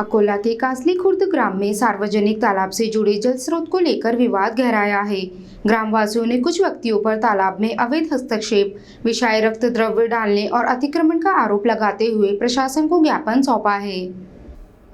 अकोला के कासली खुर्द ग्राम में सार्वजनिक तालाब से जुड़े जल स्रोत को लेकर विवाद गहराया है। ग्रामवासियों ने कुछ व्यक्तियों पर तालाब में अवैध हस्तक्षेप विषाय रक्त द्रव्य डालने और अतिक्रमण का आरोप लगाते हुए प्रशासन को ज्ञापन सौंपा है।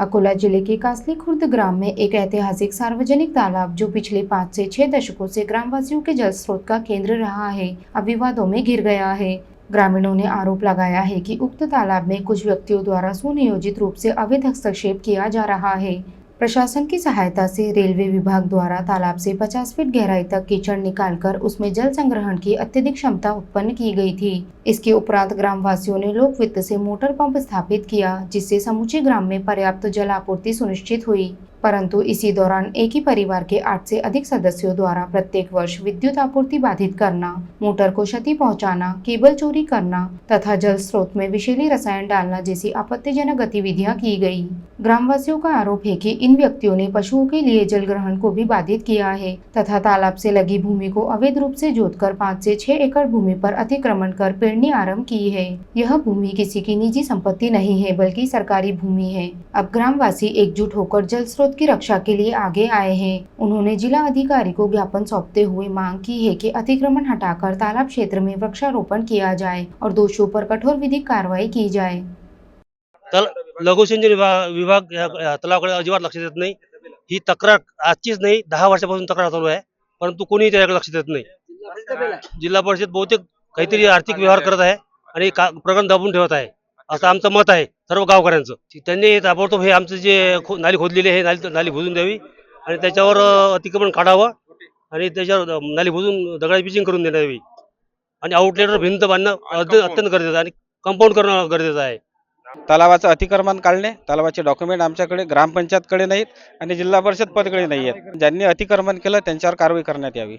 अकोला ज़िले के कासली खुर्द ग्राम में एक ऐतिहासिक सार्वजनिक तालाब, जो पिछले पाँच से छह दशकों से ग्रामवासियों के जल स्रोत का केंद्र रहा है, अब विवादों में घिर गया है। ग्रामीणों ने आरोप लगाया है कि उक्त तालाब में कुछ व्यक्तियों द्वारा सुनियोजित रूप से अवैध हस्तक्षेप किया जा रहा है। प्रशासन की सहायता से रेलवे विभाग द्वारा तालाब से 50 फीट गहराई तक कीचड़ निकालकर उसमें जल संग्रहण की अत्यधिक क्षमता उत्पन्न की गई थी। इसके उपरांत ग्रामवासियों ने लोक वित्त से मोटर पंप स्थापित किया, जिससे समूचे ग्राम में पर्याप्त जल आपूर्ति सुनिश्चित हुई। परंतु इसी दौरान एक ही परिवार के आठ से अधिक सदस्यों द्वारा प्रत्येक वर्ष विद्युत आपूर्ति बाधित करना, मोटर को क्षति पहुंचाना, केबल चोरी करना तथा जल स्रोत में विषैली रसायन डालना जैसी आपत्तिजनक गतिविधियाँ की गई। ग्रामवासियों का आरोप है कि इन व्यक्तियों ने पशुओं के लिए जल ग्रहण को भी बाधित किया है तथा तालाब से लगी भूमि को अवैध रूप से जोतकर पाँच से छह एकड़ भूमि पर अतिक्रमण कर पेड़नी आरंभ की है। यह भूमि किसी की निजी संपत्ति नहीं है, बल्कि सरकारी भूमि है। अब ग्रामवासी एकजुट होकर जल स्रोत की रक्षा के लिए आगे आए हैं। उन्होंने जिला अधिकारी को ज्ञापन सौंपते हुए मांग की है कि अतिक्रमण हटाकर तालाब क्षेत्र में वृक्षारोपण किया जाए और दोषियों पर कठोर विधिक कार्रवाई की जाए। लघु लघुसिंचन विभाग तलावाकडे अजिबात लक्ष देत नाही। ही तक्रार आजचीच नाही, दहा वर्षापासून तक्रार चालू आहे परंतु कोणीही त्याच्याकडे लक्ष देत नाही। जिल्हा परिषद बहुतेक काहीतरी आर्थिक व्यवहार करत आहे आणि प्रकरण दाबून ठेवत आहे असं आमचं मत आहे सर्व गावकऱ्यांचं. त्यांनी ताबडतोब हे आमचं जे खो नाली खोदलेली आहे नाली नाली बुजून द्यावी आणि त्याच्यावर अतिक्रमण काढावं आणि त्याच्यावर नाली बुजून दगडाची पिचिंग करून देण्यात यावी आणि आउटलेटवर भिंत बांधणं अत्य- अत्यंत गरजेचं आहे आणि कंपाऊंड करणं गरजेचं आहे. तलावाचं अतिक्रमण काढणे तलावाचे डॉक्युमेंट आमच्याकडे ग्रामपंचायतकडे नाहीत आणि जिल्हा परिषद पदकडे नाही आहेत ज्यांनी अतिक्रमण केलं त्यांच्यावर कारवाई करण्यात यावी.